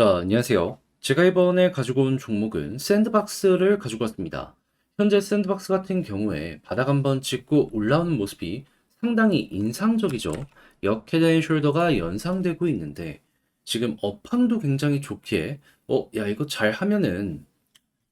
자, 안녕하세요. 제가 이번에 가지고 온 종목은 샌드박스를 가지고 왔습니다. 현재 샌드박스 같은 경우에 바닥 한번 찍고 올라오는 모습이 상당히 인상적이죠. 역헤드앤 숄더가 연상되고 있는데 지금 업황도 굉장히 좋기에 어, 야, 이거 잘 하면은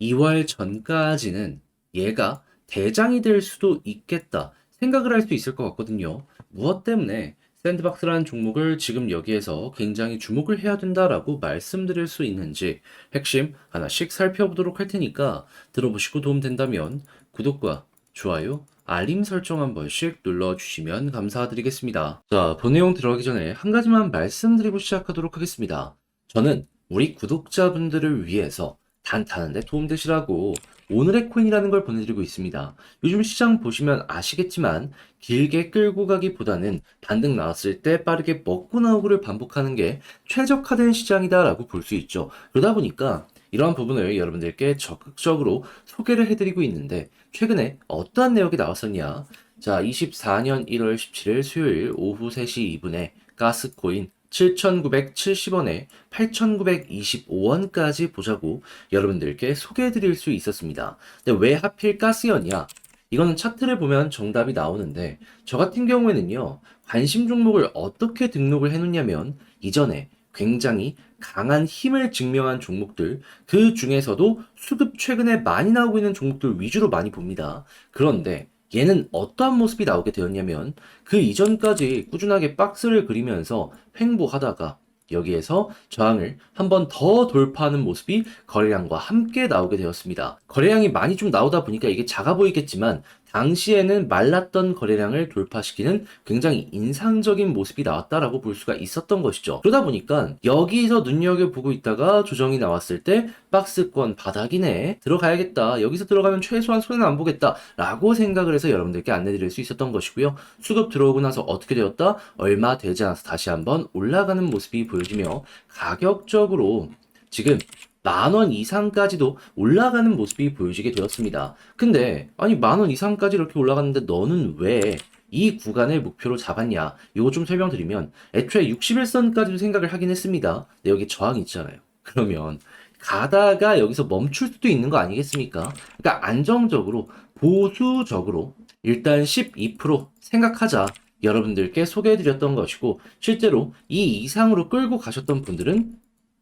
2월 전까지는 얘가 대장이 될 수도 있겠다 생각을 할 수 있을 것 같거든요. 무엇 때문에 샌드박스라는 종목을 지금 여기에서 굉장히 주목을 해야 된다라고 말씀드릴 수 있는지 핵심 하나씩 살펴보도록 할 테니까 들어보시고 도움된다면 구독과 좋아요, 알림 설정 한 번씩 눌러주시면 감사드리겠습니다. 자, 본 내용 들어가기 전에 한 가지만 말씀드리고 시작하도록 하겠습니다. 저는 우리 구독자분들을 위해서 단타하는데 도움되시라고 오늘의 코인이라는 걸 보내드리고 있습니다. 요즘 시장 보시면 아시겠지만 길게 끌고 가기보다는 반등 나왔을 때 빠르게 먹고 나오고를 반복하는 게 최적화된 시장이다라고 볼 수 있죠. 그러다 보니까 이러한 부분을 여러분들께 적극적으로 소개를 해드리고 있는데 최근에 어떠한 내용이 나왔었냐? 자, 24년 1월 17일 수요일 오후 3시 2분에 가스코인 7,970원에 8,925원까지 보자고 여러분들께 소개해 드릴 수 있었습니다. 근데 왜 하필 가스였냐? 이거는 차트를 보면 정답이 나오는데 저 같은 경우에는요. 관심 종목을 어떻게 등록을 해 놓냐면 이전에 굉장히 강한 힘을 증명한 종목들 그 중에서도 수급 최근에 많이 나오고 있는 종목들 위주로 많이 봅니다. 그런데 얘는 어떠한 모습이 나오게 되었냐면 그 이전까지 꾸준하게 박스를 그리면서 횡보하다가 여기에서 저항을 한 번 더 돌파하는 모습이 거래량과 함께 나오게 되었습니다. 거래량이 많이 좀 나오다 보니까 이게 작아 보이겠지만 당시에는 말랐던 거래량을 돌파시키는 굉장히 인상적인 모습이 나왔다라고 볼 수가 있었던 것이죠. 그러다 보니까 여기서 눈여겨보고 있다가 조정이 나왔을 때 박스권 바닥이네 들어가야겠다 여기서 들어가면 최소한 손해는 안 보겠다 라고 생각을 해서 여러분들께 안내드릴 수 있었던 것이고요. 수급 들어오고 나서 어떻게 되었다? 얼마 되지 않아서 다시 한번 올라가는 모습이 보여지며 가격적으로 지금 만원 이상까지도 올라가는 모습이 보여지게 되었습니다. 근데 아니 만원 이상까지 이렇게 올라갔는데 너는 왜 이 구간을 목표로 잡았냐? 이거 좀 설명드리면 애초에 61선까지도 생각을 하긴 했습니다. 근데 여기 저항이 있잖아요. 그러면 가다가 여기서 멈출 수도 있는 거 아니겠습니까? 그러니까 안정적으로 보수적으로 일단 12% 생각하자. 여러분들께 소개해드렸던 것이고 실제로 이 이상으로 끌고 가셨던 분들은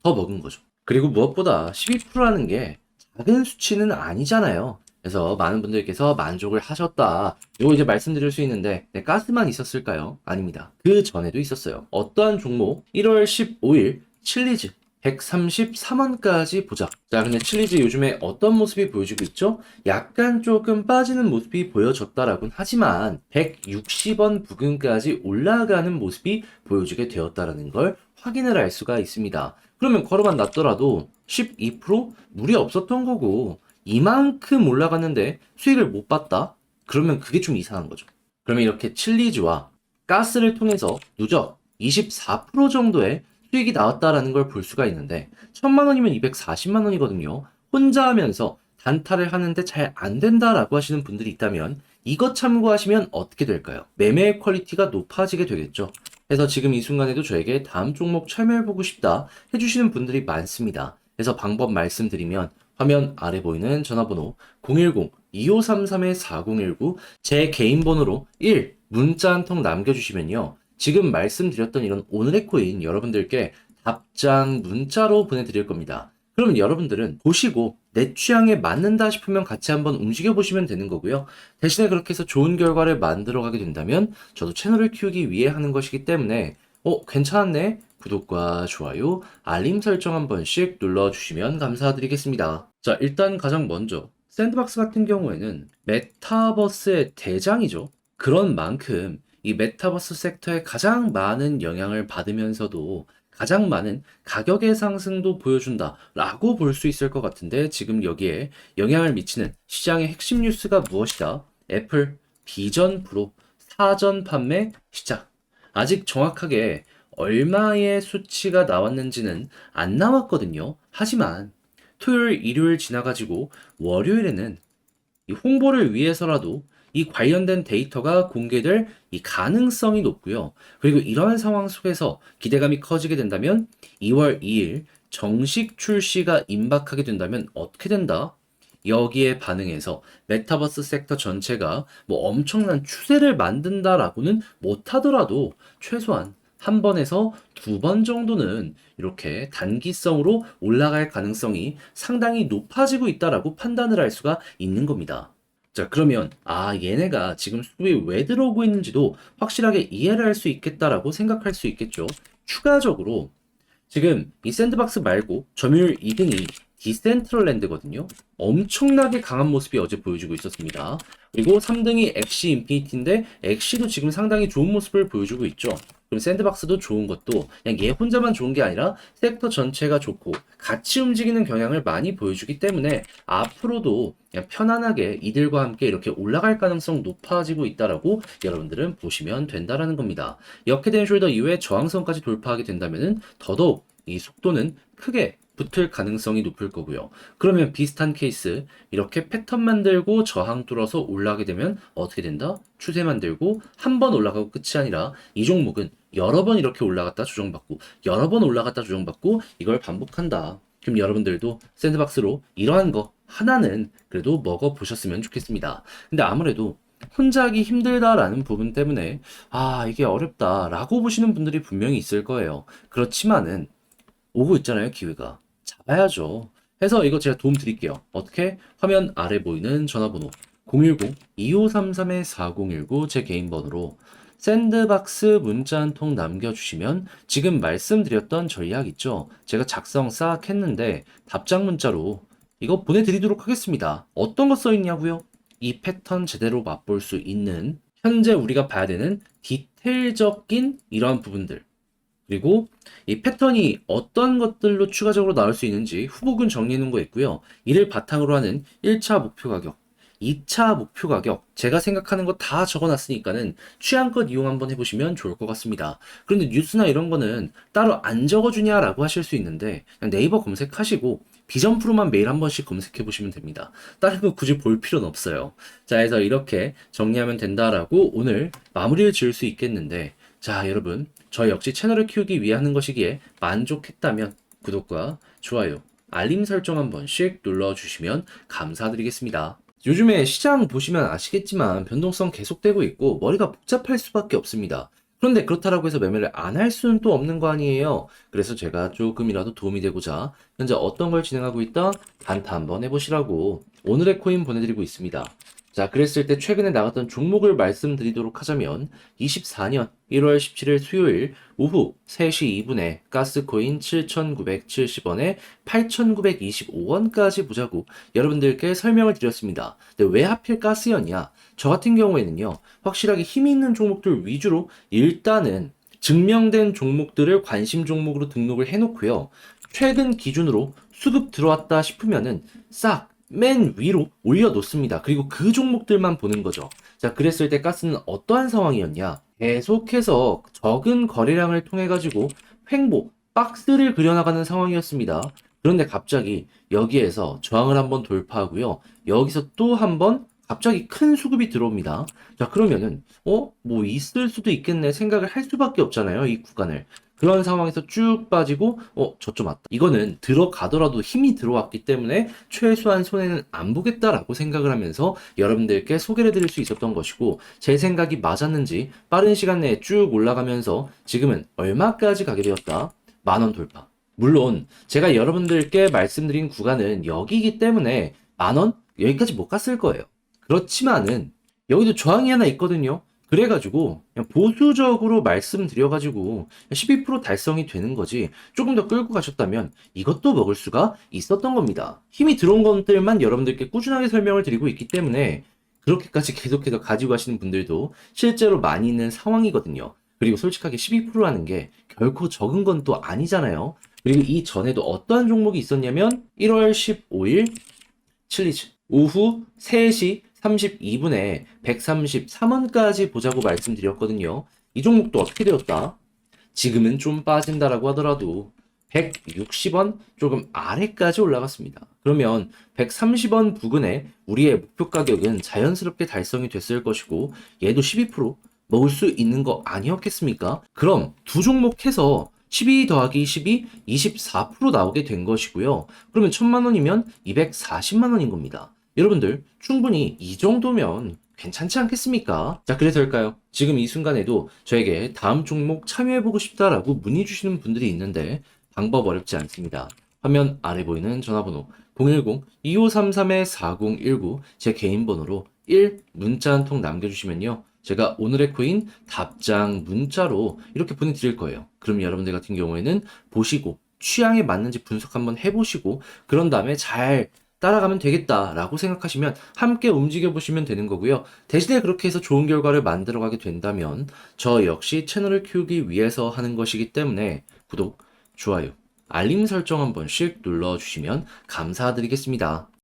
더 먹은 거죠. 그리고 무엇보다 12%라는 게 작은 수치는 아니잖아요. 그래서 많은 분들께서 만족을 하셨다. 이거 이제 말씀드릴 수 있는데 네, 가스만 있었을까요? 아닙니다. 그 전에도 있었어요. 어떠한 종목 1월 15일 칠리즈 133원까지 보자. 자, 근데 칠리즈 요즘에 어떤 모습이 보여지고 있죠? 약간 조금 빠지는 모습이 보여졌다라고는 하지만 160원 부근까지 올라가는 모습이 보여지게 되었다라는 걸 확인을 할 수가 있습니다. 그러면 걸어만 놨더라도 12% 무리 없었던 거고 이만큼 올라갔는데 수익을 못 봤다? 그러면 그게 좀 이상한 거죠. 그러면 이렇게 칠리즈와 가스를 통해서 누적 24% 정도의 수익이 나왔다라는 걸 볼 수가 있는데 천만 원이면 240만 원이거든요. 혼자 하면서 단타를 하는데 잘 안 된다라고 하시는 분들이 있다면 이것 참고하시면 어떻게 될까요? 매매의 퀄리티가 높아지게 되겠죠. 그래서 지금 이 순간에도 저에게 다음 종목 참여해보고 싶다 해주시는 분들이 많습니다. 그래서 방법 말씀드리면 화면 아래 보이는 전화번호 010-2533-4019 제 개인 번호로 1 문자 한 통 남겨주시면요. 지금 말씀드렸던 이런 오늘의 코인 여러분들께 답장 문자로 보내드릴 겁니다. 그러면 여러분들은 보시고 내 취향에 맞는다 싶으면 같이 한번 움직여 보시면 되는 거고요. 대신에 그렇게 해서 좋은 결과를 만들어 가게 된다면 저도 채널을 키우기 위해 하는 것이기 때문에 어, 괜찮네? 구독과 좋아요, 알림 설정 한 번씩 눌러주시면 감사드리겠습니다. 자, 일단 가장 먼저 샌드박스 같은 경우에는 메타버스의 대장이죠. 그런 만큼 이 메타버스 섹터에 가장 많은 영향을 받으면서도 가장 많은 가격의 상승도 보여준다 라고 볼 수 있을 것 같은데 지금 여기에 영향을 미치는 시장의 핵심 뉴스가 무엇이다? 애플 비전 프로 사전 판매 시작. 아직 정확하게 얼마의 수치가 나왔는지는 안 나왔거든요. 하지만 토요일, 일요일 지나가지고 월요일에는 이 홍보를 위해서라도 이 관련된 데이터가 공개될 이 가능성이 높고요. 그리고 이러한 상황 속에서 기대감이 커지게 된다면 2월 2일 정식 출시가 임박하게 된다면 어떻게 된다? 여기에 반응해서 메타버스 섹터 전체가 뭐 엄청난 추세를 만든다라고는 못하더라도 최소한 한 번에서 두 번 정도는 이렇게 단기성으로 올라갈 가능성이 상당히 높아지고 있다라고 판단을 할 수가 있는 겁니다. 자, 그러면, 아, 얘네가 지금 수급이 왜 들어오고 있는지도 확실하게 이해를 할 수 있겠다라고 생각할 수 있겠죠. 추가적으로, 지금 이 샌드박스 말고 점유율 2등이 디센트럴랜드거든요. 엄청나게 강한 모습이 어제 보여주고 있었습니다. 그리고 3등이 엑시 인피니티인데 엑시도 지금 상당히 좋은 모습을 보여주고 있죠. 그럼 샌드박스도 좋은 것도 그냥 얘 혼자만 좋은 게 아니라 섹터 전체가 좋고 같이 움직이는 경향을 많이 보여주기 때문에 앞으로도 그냥 편안하게 이들과 함께 이렇게 올라갈 가능성 높아지고 있다라고 여러분들은 보시면 된다라는 겁니다. 역해된 숄더 이후에 저항선까지 돌파하게 된다면은 더더욱 이 속도는 크게 붙을 가능성이 높을 거고요. 그러면 비슷한 케이스 이렇게 패턴 만들고 저항 뚫어서 올라가게 되면 어떻게 된다? 추세 만들고 한 번 올라가고 끝이 아니라 이 종목은 여러 번 이렇게 올라갔다 조정받고 여러 번 올라갔다 조정받고 이걸 반복한다. 그럼 여러분들도 샌드박스로 이러한 거 하나는 그래도 먹어 보셨으면 좋겠습니다. 근데 아무래도 혼자 하기 힘들다라는 부분 때문에 아 이게 어렵다라고 보시는 분들이 분명히 있을 거예요. 그렇지만은 오고 있잖아요, 기회가. 잡아야죠. 해서 이거 제가 도움 드릴게요. 어떻게? 화면 아래 보이는 전화번호 010-2533-4019 제 개인 번호로 샌드박스 문자 한 통 남겨주시면 지금 말씀드렸던 전략 있죠? 제가 작성 싹 했는데 답장 문자로 이거 보내드리도록 하겠습니다. 어떤 거 써있냐고요? 이 패턴 제대로 맛볼 수 있는 현재 우리가 봐야 되는 디테일적인 이러한 부분들 그리고 이 패턴이 어떤 것들로 추가적으로 나올 수 있는지 후보군 정리해 놓은 거 있고요. 이를 바탕으로 하는 1차 목표 가격, 2차 목표 가격, 제가 생각하는 거 다 적어 놨으니까는 취향껏 이용 한번 해보시면 좋을 것 같습니다. 그런데 뉴스나 이런 거는 따로 안 적어주냐라고 하실 수 있는데 네이버 검색하시고 비전 프로만 매일 한 번씩 검색해 보시면 됩니다. 다른 거 굳이 볼 필요는 없어요. 자, 해서 이렇게 정리하면 된다라고 오늘 마무리를 지을 수 있겠는데 자, 여러분, 저 역시 채널을 키우기 위해 하는 것이기에 만족했다면 구독과 좋아요, 알림 설정 한 번씩 눌러주시면 감사드리겠습니다. 요즘에 시장 보시면 아시겠지만 변동성 계속되고 있고 머리가 복잡할 수밖에 없습니다. 그런데 그렇다라고 해서 매매를 안 할 수는 또 없는 거 아니에요. 그래서 제가 조금이라도 도움이 되고자 현재 어떤 걸 진행하고 있다? 단타 한번 해보시라고 오늘의 코인 보내드리고 있습니다. 자, 그랬을 때 최근에 나갔던 종목을 말씀드리도록 하자면 24년 1월 17일 수요일 오후 3시 2분에 가스코인 7,970원에 8,925원까지 보자고 여러분들께 설명을 드렸습니다. 근데 왜 하필 가스였냐? 저 같은 경우에는요, 확실하게 힘이 있는 종목들 위주로 일단은 증명된 종목들을 관심 종목으로 등록을 해놓고요. 최근 기준으로 수급 들어왔다 싶으면은 싹 맨 위로 올려놓습니다. 그리고 그 종목들만 보는 거죠. 자, 그랬을 때 가스는 어떠한 상황이었냐? 계속해서 적은 거래량을 통해 가지고 횡보, 박스를 그려나가는 상황이었습니다. 그런데 갑자기 여기에서 저항을 한번 돌파하고요. 여기서 또 한번 갑자기 큰 수급이 들어옵니다. 자, 그러면은, 어? 뭐 있을 수도 있겠네 생각을 할 수밖에 없잖아요. 이 구간을. 그런 상황에서 쭉 빠지고, 어, 저쪽 맞다. 이거는 들어가더라도 힘이 들어왔기 때문에 최소한 손해는 안 보겠다라고 생각을 하면서 여러분들께 소개를 해드릴 수 있었던 것이고, 제 생각이 맞았는지 빠른 시간 내에 쭉 올라가면서 지금은 얼마까지 가게 되었다? 만원 돌파. 물론, 제가 여러분들께 말씀드린 구간은 여기이기 때문에 만원? 여기까지 못 갔을 거예요. 그렇지만은, 여기도 저항이 하나 있거든요. 그래가지고 그냥 보수적으로 말씀드려가지고 12% 달성이 되는 거지 조금 더 끌고 가셨다면 이것도 먹을 수가 있었던 겁니다. 힘이 들어온 것들만 여러분들께 꾸준하게 설명을 드리고 있기 때문에 그렇게까지 계속해서 가지고 가시는 분들도 실제로 많이 있는 상황이거든요. 그리고 솔직하게 12%라는 게 결코 적은 건 또 아니잖아요. 그리고 이 전에도 어떠한 종목이 있었냐면 1월 15일 칠리즈 오후 3시 32분에 133원까지 보자고 말씀드렸거든요. 이 종목도 어떻게 되었다? 지금은 좀 빠진다라고 하더라도 160원 조금 아래까지 올라갔습니다. 그러면 130원 부근에 우리의 목표 가격은 자연스럽게 달성이 됐을 것이고 얘도 12% 먹을 수 있는 거 아니었겠습니까? 그럼 두 종목 해서 12 더하기 12, 24% 나오게 된 것이고요. 그러면 1000만 원이면 240만 원인 겁니다. 여러분들, 충분히 이 정도면 괜찮지 않겠습니까? 자, 그래서일까요? 지금 이 순간에도 저에게 다음 종목 참여해보고 싶다라고 문의 주시는 분들이 있는데 방법 어렵지 않습니다. 화면 아래 보이는 전화번호 010-2533-4019 제 개인 번호로 1 문자 한 통 남겨주시면요. 제가 오늘의 코인 답장 문자로 이렇게 보내드릴 거예요. 그럼 여러분들 같은 경우에는 보시고 취향에 맞는지 분석 한번 해보시고 그런 다음에 잘 따라가면 되겠다라고 생각하시면 함께 움직여 보시면 되는 거고요. 대신에 그렇게 해서 좋은 결과를 만들어 가게 된다면 저 역시 채널을 키우기 위해서 하는 것이기 때문에 구독, 좋아요, 알림 설정 한 번씩 눌러 주시면 감사드리겠습니다.